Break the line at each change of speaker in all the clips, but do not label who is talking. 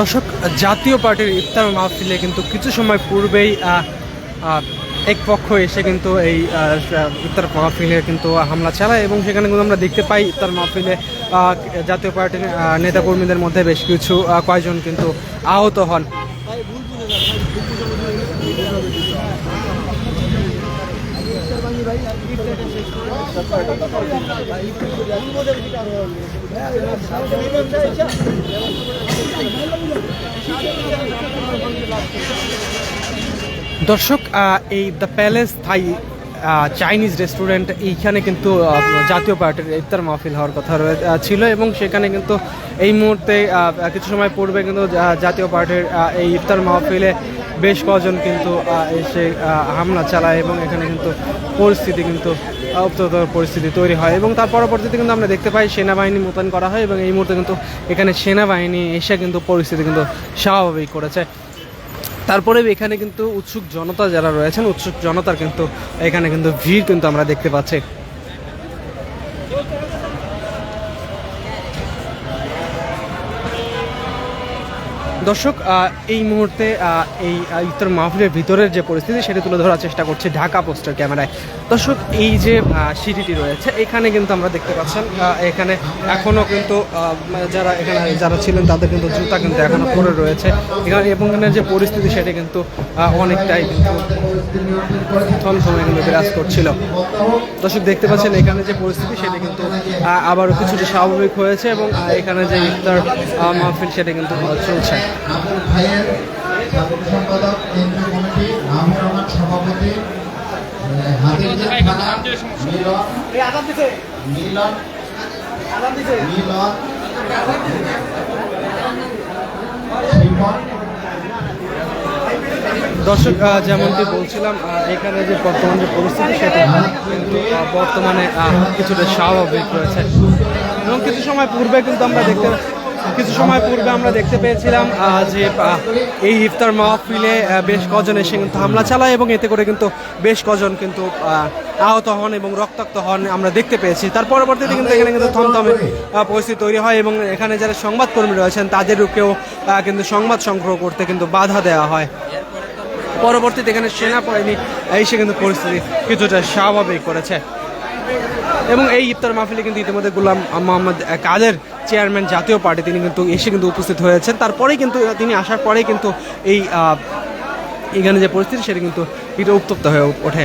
দর্শক, জাতীয় পার্টির ইফতার মাহফিলে কিন্তু কিছু সময় পূর্বেই এক পক্ষ এসে কিন্তু এই ইফতার মাহফিলে কিন্তু হামলা চালায় এবং সেখানে কিন্তু আমরা দেখতে পাই ইফতার মাহফিলে জাতীয় পার্টির নেতাকর্মীদের মধ্যে বেশ কিছু কয়েকজন কিন্তু আহত হন। দর্শক এই the Palace Thai Chinese restaurant এইখানে কিন্তু জাতীয় পার্টির ইফতার মাহফিল হওয়ার কথা ছিল এবং সেখানে কিন্তু এই মুহূর্তে কিছু সময় পূর্বে কিন্তু জাতীয় পার্টির এই ইফতার মাহফিলে বেশ কজন কিন্তু এসে হামলা চালায় এবং এখানে কিন্তু পরিস্থিতি কিন্তু আহ, উত্তরতর পরিস্থিতি তৈরি হয় এবং তার পরবর্তীতে কিন্তু আমরা দেখতে পাই সেনাবাহিনী মোতায়েন করা হয় এবং এই মুহূর্তে কিন্তু এখানে সেনাবাহিনী এসে কিন্তু পরিস্থিতি কিন্তু স্বাভাবিক করেছে। তারপরে এখানে কিন্তু উৎসুক জনতা যারা রয়েছেন উৎসুক জনতার কিন্তু এখানে কিন্তু ভিড় কিন্তু আমরা দেখতে পাচ্ছি। দর্শক এই মুহূর্তে এই ইফতার মাহফিলের ভিতরের যে পরিস্থিতি সেটা তুলে ধরার চেষ্টা করছে ঢাকা পোস্টার ক্যামেরায়। দর্শক, এই যে সিঁড়িটি রয়েছে, এখানে কিন্তু আমরা দেখতে পাচ্ছেন এখানে এখনও কিন্তু যারা এখানে যারা ছিলেন তাদের কিন্তু জুতা কিন্তু এখনও পরে রয়েছে। এখানে এবং এখানে যে পরিস্থিতি সেটা কিন্তু অনেকটাই কিন্তু থমথমে কিন্তু বিরাজ করছিল। দর্শক, দেখতে পাচ্ছেন এখানে যে পরিস্থিতি সেটা কিন্তু আবারও কিছুটা স্বাভাবিক হয়েছে এবং এখানে যে ইফতার মাহফিল সেটা কিন্তু চলছে।
আমাদের ভাইয়ের সাধারণ সম্পাদক কেন্দ্রীয় কমিটি আমির রহমান সভাপতি হাতির থানা মিলন মিলন মিলন শিবন।
দর্শক যেমনটি বলছিলাম এখানে যে বর্তমান যে পরিস্থিতি সেটা কিন্তু বর্তমানে কিছুটা স্বাভাবিক রয়েছে। এবং কিছু সময় পূর্বে কিন্তু আমরা দেখতে কিছু সময় পূর্বে আমরা দেখতে পেয়েছিলাম যে এই ইফতার মাহফিলে বেশ কজন এসে কিন্তু হামলা চালায় এবং এতে করে কিন্তু বেশ কজন কিন্তু আহত হন এবং রক্তাক্ত হন আমরা দেখতে পেয়েছি। তার পরবর্তীতে কিন্তু এখানে কিন্তু থমথমে পরিস্থিতি তৈরি হয় এবং এখানে যারা সংবাদকর্মী রয়েছেন, তাদেরকেও কিন্তু সংবাদ সংগ্রহ করতে কিন্তু বাধা দেওয়া হয়। পরবর্তীতে এখানে সেনা সেনাবাহিনী এসে কিন্তু পরিস্থিতি কিছুটা স্বাভাবিক করেছে। এবং এই ইফতার মাহফিলে কিন্তু ইতিমধ্যে গুলাম মোহাম্মদ কাদের চেয়ারম্যান জাতীয় পার্টি, তিনি কিন্তু এসে কিন্তু উপস্থিত হয়েছেন। তারপরেই কিন্তু, তিনি আসার পরেই কিন্তু এই এখানে যে পরিস্থিতি, সেটা কিন্তু এটা উত্তপ্ত হয়ে ওঠে।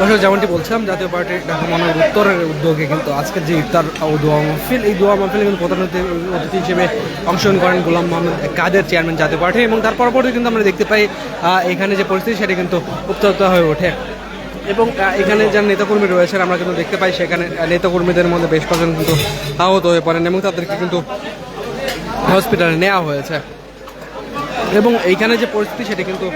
দর্শক যেমনটি বলছিলাম জাতীয় পার্টির ঢাকা মহানগর উত্তরের উদ্যোগে কিন্তু আজকের যে ইফতার ও দোয়া মাহফিল এই দোয়া মাহফিলে কিন্তু প্রধান অতিথি অতিথি হিসেবে অংশগ্রহণ করেন গোলাম মোহাম্মদ কাদের চেয়ারম্যান জাতীয় পার্টি এবং তার পরবর্তী কিন্তু আমরা দেখতে পাই এখানে যে পরিস্থিতি সেটা কিন্তু উত্তপ্ত হয়ে ওঠে। এবং এখানে যারা নেতাকর্মী রয়েছেন, আমরা কিন্তু দেখতে পাই সেখানে নেতাকর্মীদের মধ্যে বেশ কজন কিন্তু আহত হয়ে পড়েন এবং তাদেরকে কিন্তু হসপিটালে নেওয়া হয়েছে। এবং এইখানে যে পরিস্থিতি, সেটা কিন্তু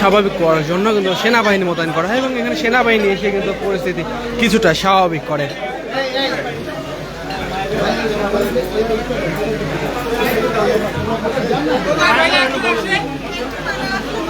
স্বাভাবিক করার জন্য কিন্তু সেনাবাহিনী মোতায়েন করা হয় এবং এখানে সেনাবাহিনী এসে কিন্তু পরিস্থিতি কিছুটা স্বাভাবিক করে।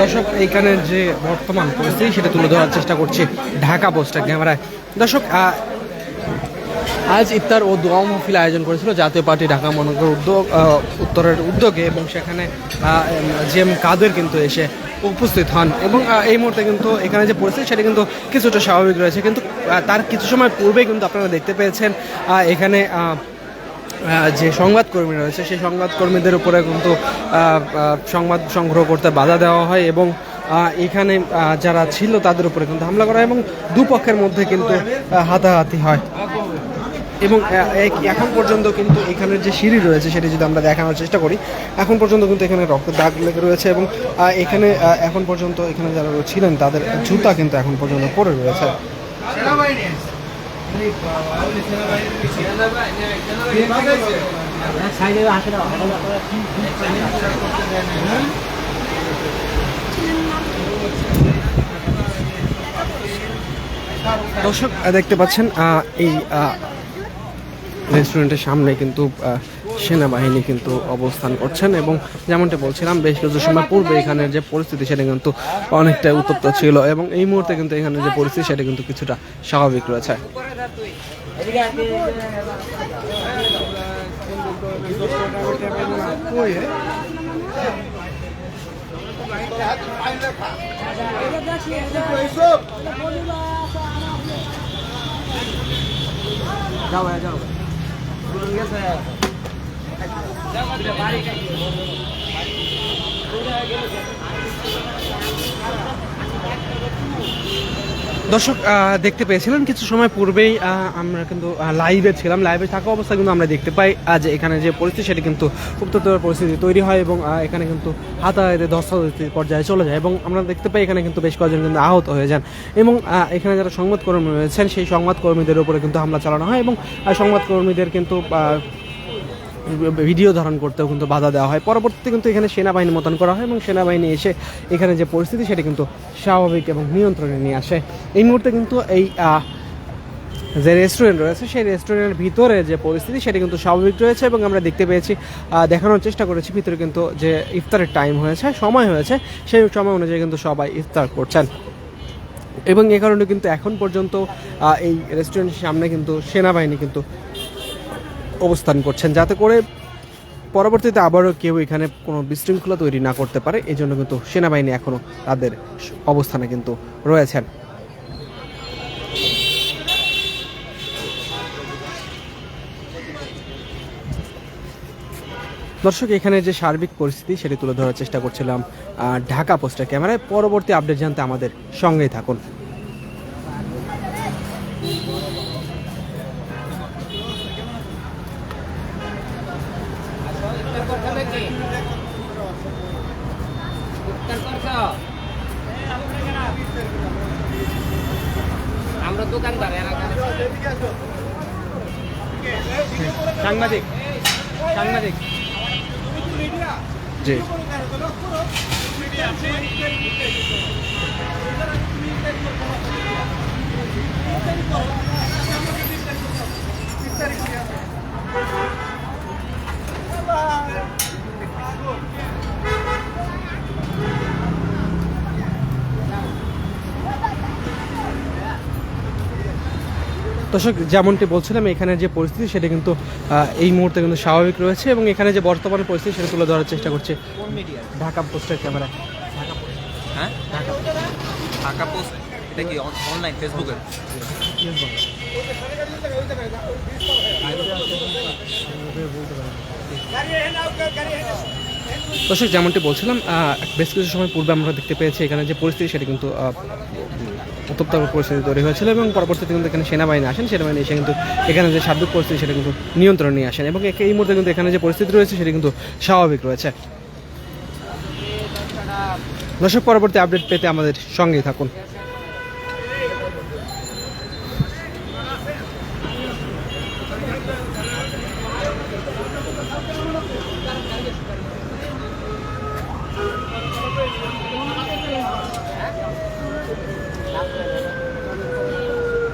দর্শক এইখানের যে বর্তমান পরিস্থিতি, সেটা তুলে ধরার চেষ্টা করছি ঢাকা পোস্টার ক্যামেরায়। দর্শক আজ ইফতার ও দোয়া মহফিল আয়োজন করেছিল জাতীয় পার্টি ঢাকা মহানগর উদ্যোগ উত্তরের উদ্যোগে এবং সেখানে জি এম কাদের কিন্তু এসে উপস্থিত হন। এবং এই মুহূর্তে কিন্তু এখানে যে পরিস্থিতি, সেটা কিন্তু কিছুটা স্বাভাবিক রয়েছে। কিন্তু তার কিছু সময় পূর্বে কিন্তু আপনারা দেখতে পেয়েছেন এখানে যে সংবাদকর্মী রয়েছে, সেই সংবাদকর্মীদের উপরে কিন্তু সংবাদ সংগ্রহ করতে বাধা দেওয়া হয় এবং এখানে যারা ছিল তাদের উপরে কিন্তু হামলা করা এবং দুপক্ষের মধ্যে কিন্তু হাতাহাতি হয়। এবং এখন পর্যন্ত কিন্তু এখানের যে সিঁড়ি রয়েছে, সেটি যদি আমরা দেখানোর চেষ্টা করি, এখন পর্যন্ত কিন্তু এখানে রক্ত দাগ লেগে রয়েছে এবং এখানে এখন পর্যন্ত এখানে যারা ছিলেন, তাদের জুতা কিন্তু এখন পর্যন্ত পড়ে রয়েছে। দর্শক দেখতে পাচ্ছেন এই রেস্টুরেন্টের সামনে কিন্তু সেনাবাহিনী কিন্তু অবস্থান করছেন এবং যেমনটি বলছিলাম, বেশ কিছু সময় পূর্বে এখানের যে পরিস্থিতি সেটা কিন্তু অনেকটাই উত্তপ্ত ছিল এবং এই মুহূর্তে কিন্তু এখানে যে পরিস্থিতি সেটা কিন্তু কিছুটা স্বাভাবিক রয়েছে। দর্শক দেখতে পেয়েছিলেন কিছু সময় পূর্বেই আমরা কিন্তু লাইভে ছিলাম। লাইভে থাকা অবস্থায় কিন্তু আমরা দেখতে পাই আজ এখানে যে পরিস্থিতি, সেটি কিন্তু উত্তপ্ত পরিস্থিতি তৈরি হয় এবং এখানে কিন্তু হাতাহাতে ধস্তাধস্তির পর্যায়ে চলে যায় এবং আমরা দেখতে পাই এখানে কিন্তু বেশ কয়েকজন কিন্তু আহত হয়ে যান। এবং এখানে যারা সংবাদকর্মী রয়েছেন, সেই সংবাদকর্মীদের উপরে কিন্তু হামলা চালানো হয় এবং সংবাদকর্মীদের কিন্তু ভিডিও ধারণ করতেও কিন্তু বাধা দেওয়া হয়। পরবর্তীতে কিন্তু এখানে সেনাবাহিনী মোতায়েন করা হয় এবং সেনাবাহিনী এসে এখানে যে পরিস্থিতি সেটা কিন্তু স্বাভাবিক এবং নিয়ন্ত্রণে নিয়ে আসে। এই মুহূর্তে কিন্তু এই যে রেস্টুরেন্ট রয়েছে, সেই রেস্টুরেন্টের ভিতরে যে পরিস্থিতি সেটা কিন্তু স্বাভাবিক রয়েছে এবং আমরা দেখতে পেয়েছি দেখানোর চেষ্টা করেছি, ভিতরে কিন্তু যে ইফতারের টাইম হয়েছে, সময় হয়েছে, সেই সময় অনুযায়ী কিন্তু সবাই ইফতার করছেন। এবং এ কারণে কিন্তু এখন পর্যন্ত এই রেস্টুরেন্টের সামনে কিন্তু সেনাবাহিনী কিন্তু অবস্থান করছেন, যাতে করে পরবর্তীতে আবারও কেউ এখানে কোনো বিশৃঙ্খলা তৈরি না করতে পারে। এই জন্য কিন্তু সেনাবাহিনী এখনও তাদের অবস্থানে কিন্তু রয়েছেন। দর্শক, এখানে যে সার্বিক পরিস্থিতি সেটি তুলে ধরার চেষ্টা করছিলাম ঢাকা পোস্টার ক্যামেরায়। পরবর্তী আপডেট জানতে আমাদের সঙ্গেই থাকুন
আমরা দোকানদার
সাংবাদিক সাংবাদিক। জি। দর্শক যেমনটি বলছিলাম এখানে যে পরিস্থিতি সেটা কিন্তু এই মুহূর্তে কিন্তু স্বাভাবিক রয়েছে এবং এখানে যে বর্তমান পরিস্থিতি সেটা তুলে ধরার চেষ্টা করছে ঢাকা পোস্টের ক্যামেরা
হ্যাঁ? ঢাকা পোস্ট? এটা কি অনলাইন ফেসবুকের
দর্শক যেমনটি বলছিলাম বেশ কিছু সময় পূর্বে আমরা দেখতে পেয়েছি এখানে যে পরিস্থিতি, সেটা কিন্তু উত্তপ্ত পরিস্থিতি তৈরি হয়েছিল এবং পরবর্তীতে কিন্তু এখানে সেনাবাহিনী আসেন। সেনাবাহিনী এসে কিন্তু এখানে যে সার্বিক পরিস্থিতি, সেটা কিন্তু নিয়ন্ত্রণে নিয়ে আসেন এবং এই মুহূর্তে কিন্তু এখানে যে পরিস্থিতি রয়েছে, সেটা কিন্তু স্বাভাবিক রয়েছে। দর্শক, পরবর্তী আপডেট পেতে আমাদের সঙ্গেই থাকুন।